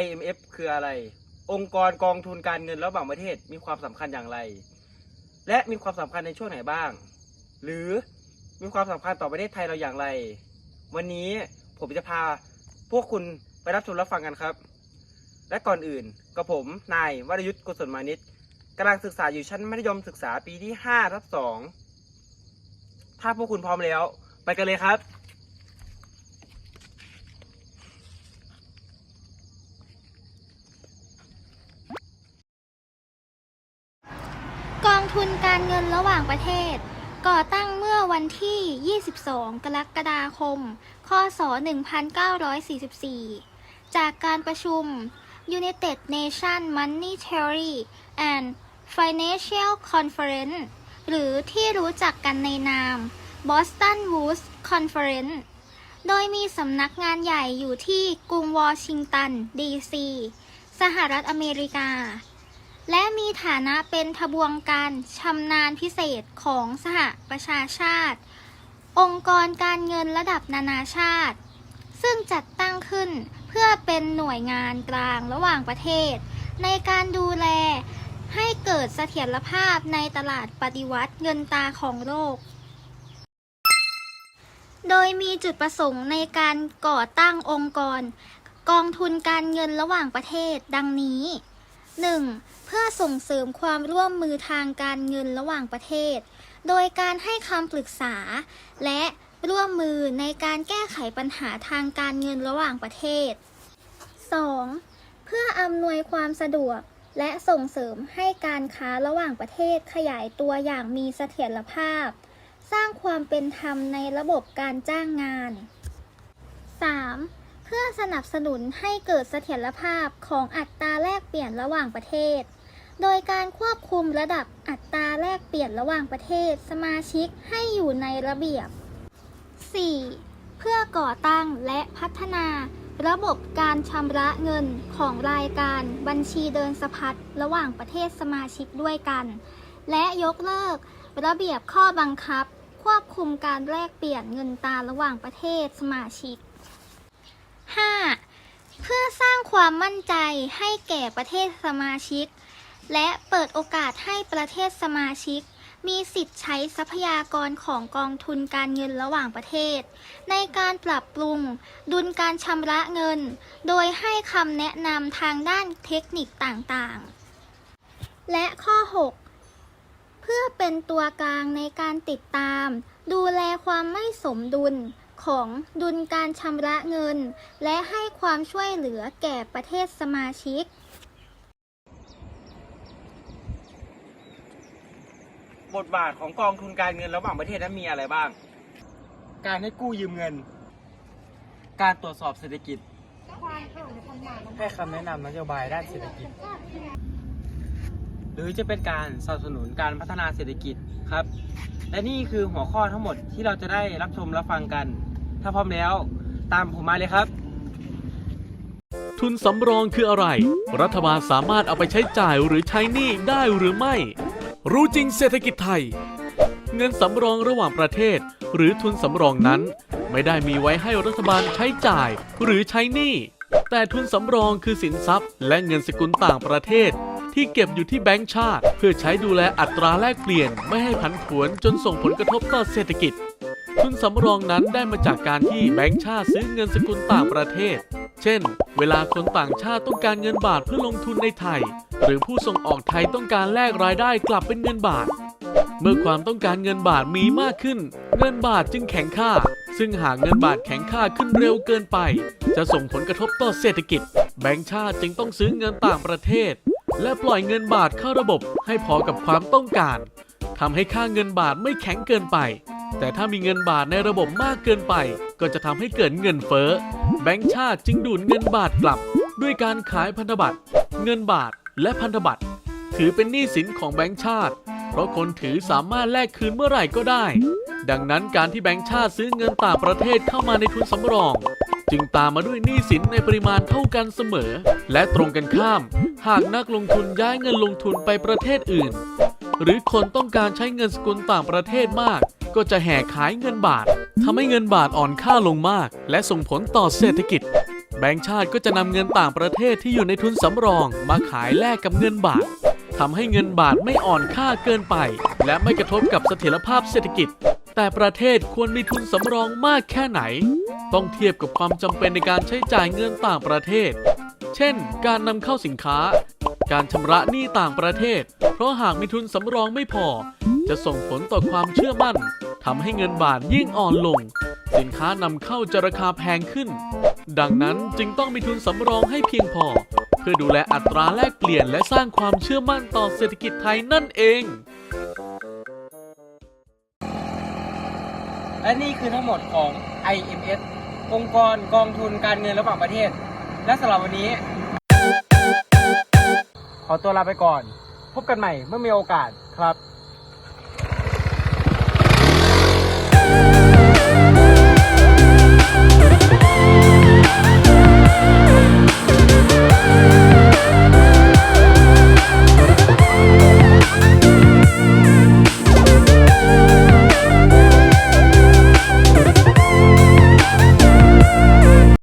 IMF คืออะไร องค์กรกองทุนการเงินระหว่างประเทศมีความสำคัญอย่างไร และมีความสำคัญในช่วงไหนบ้าง หรือมีความสำคัญต่อประเทศไทยเราอย่างไร วันนี้ผมจะพาพวกคุณไปรับชมรับฟังกันครับ และก่อนอื่นกับผมนายวรยุทธ์กุศลมานิตกำลังศึกษาอยู่ชั้นมัธยมศึกษาปีที่5ทับ2ถ้าพวกคุณพร้อมแล้ว ไปกันเลยครับ กองทุนการเงินระหว่างประเทศ ก่อตั้งเมื่อวันที่ 22 กรกฎาคม คศ 1944 จากการประชุม United Nations Monetary and Financial Conference หรือที่รู้จักกันในนาม Boston Woods Conference โดยมีสำนักงานใหญ่อยู่ที่กรุงวอชิงตัน ดีซี สหรัฐอเมริกา และมีฐานะเป็นทบวงการชำนาญพิเศษของสหประชาชาติ องค์กรการเงินระดับนานาชาติ ซึ่งจัดตั้งขึ้นเพื่อเป็นหน่วยงานกลางระหว่างประเทศ ในการดูแลให้เกิดเสถียรภาพในตลาดปฏิวัติเงินตาของโลก โดยมีจุดประสงค์ในการก่อตั้งองค์กร กองทุนการเงินระหว่างประเทศดังนี้ 1. เพื่อส่งเสริมความร่วมมือทางการเงินระหว่างประเทศ โดยการให้คำปรึกษา และร่วมมือในการแก้ไขปัญหาทางการเงินระหว่างประเทศ 2. เพื่ออำนวยความสะดวก และส่งเสริมให้การค้าระหว่างประเทศขยายตัวอย่างมีเสถียรภาพ สร้างความเป็นธรรมในระบบการจ้างงาน 3. เพื่อสนับสนุนให้เกิดเสถียรภาพของอัตราแลกเปลี่ยนระหว่างประเทศ โดยการควบคุมระดับอัตราแลกเปลี่ยนระหว่างประเทศสมาชิกให้อยู่ในระเบียบ 4. เพื่อก่อตั้งและพัฒนาระบบการชำระเงินของรายการบัญชีเดินสะพัดระหว่างประเทศสมาชิกด้วยกัน และยกเลิกระเบียบข้อบังคับ ควบคุมการแลกเปลี่ยนเงินตราระหว่างประเทศสมาชิก 5. เพื่อสร้างความมั่นใจให้แก่ประเทศสมาชิก และเปิดโอกาสให้ประเทศสมาชิก มีสิทธิ์ใช้ทรัพยากรของกองทุนการเงินระหว่างประเทศ ในการปรับปรุง ดุลการชำระเงิน โดยให้คำแนะนำทางด้านเทคนิคต่างๆ และข้อ 6 เพื่อเป็นตัวกลางในการติดตาม ดูแลความไม่สมดุลของดุลการชำระเงิน และให้ความช่วยเหลือแก่ประเทศสมาชิก บทบาทของกองทุนการเงินระหว่างประเทศนั้นมีอะไรบ้าง การให้กู้ยืมเงิน การตรวจสอบเศรษฐกิจ ให้คำแนะนำนโยบายด้านเศรษฐกิจ หรือจะเป็นการสนับสนุนการพัฒนาเศรษฐกิจครับ และนี่คือหัวข้อทั้งหมดที่เราจะได้รับชมรับฟังกัน ถ้าพร้อมแล้วตามผมมาเลยครับทุนสำรองคืออะไร รัฐบาลสามารถเอาไปใช้จ่ายหรือใช้หนี้ได้หรือไม่ รู้จริงเศรษฐกิจไทย เงินสำรองระหว่างประเทศ หรือทุนสำรองนั้น ไม่ได้มีไว้ให้รัฐบาลใช้จ่ายหรือใช้หนี้แต่ทุนสำรองคือสินทรัพย์ และเงินสกุลต่างประเทศ ที่เก็บอยู่ที่แบงก์ชาติ เพื่อใช้ดูแลอัตราแลกเปลี่ยนไม่ให้ผันผวนจนส่งผลกระทบต่อเศรษฐกิจ ทุนสำรองนั้นได้มาจากการที่แบงก์ชาติซื้อเงินสกุลต่างประเทศ เช่น เวลาคนต่างชาติต้องการเงินบาทเพื่อลงทุนในไทย หรือผู้ส่งออกไทยต้องการแลกรายได้กลับเป็นเงินบาท เมื่อความต้องการเงินบาทมีมากขึ้น เงินบาทจึงแข็งค่า ซึ่งหากเงินบาทแข็งค่าขึ้นเร็วเกินไป จะส่งผลกระทบต่อเศรษฐกิจ แบงก์ชาติจึงต้องซื้อเงินต่างประเทศ และปล่อยเงินบาทเข้าระบบให้พอกับความต้องการทำให้ค่าเงินบาทไม่แข็งเกินไป แต่ถ้ามีเงินบาทในระบบมากเกินไป ก็จะทำให้เกิดเงินเฟ้อ แบงก์ชาติจึงดูดเงินบาทกลับ ด้วยการขายพันธบัตร เงินบาทและพันธบัตร ถือเป็นหนี้สินของแบงก์ชาติ เพราะคนถือสามารถแลกคืนเมื่อไหร่ก็ได้ ดังนั้นการที่แบงก์ชาติซื้อเงินต่างประเทศเข้ามาในทุนสำรอง จึงตามมาด้วยหนี้สินในปริมาณเท่ากันเสมอ และตรงกันข้าม หากนักลงทุนย้ายเงินลงทุนไปประเทศอื่น หรือคนต้องการใช้เงินสกุลต่างประเทศมาก ก็จะแห่ขายเงินบาททำให้เงินบาทอ่อนค่าลงมาก และส่งผลต่อเศรษฐกิจ แบงก์ชาติก็จะนำเงินต่างประเทศที่อยู่ในทุนสำรอง มาขายแลกกับเงินบาททำให้เงินบาทไม่อ่อนค่าเกินไป และไม่กระทบกับเสถียรภาพเศรษฐกิจ แต่ประเทศควรมีทุนสำรองมากแค่ไหน ต้องเทียบกับความจำเป็นในการใช้จ่ายเงินต่างประเทศ เช่น การนำเข้าสินค้า การชำระหนี้ต่างประเทศ เพราะหากมีทุนสำรองไม่พอ จะส่งผลต่อความเชื่อมั่น ทำให้เงินบาทยิ่งอ่อนลง สินค้านำเข้าจะราคาแพงขึ้น ดังนั้นจึงต้องมีทุนสำรองให้เพียงพอ เพื่อดูแลอัตราแลกเปลี่ยนและสร้างความเชื่อมั่นต่อเศรษฐกิจไทยนั่นเองและนี่คือทั้งหมดของ IMF องค์กรกองทุนการเงินระหว่างประเทศ และสำหรับวันนี้ ขอตัวลาไปก่อน พบกันใหม่เมื่อมีโอกาสครับ Bye.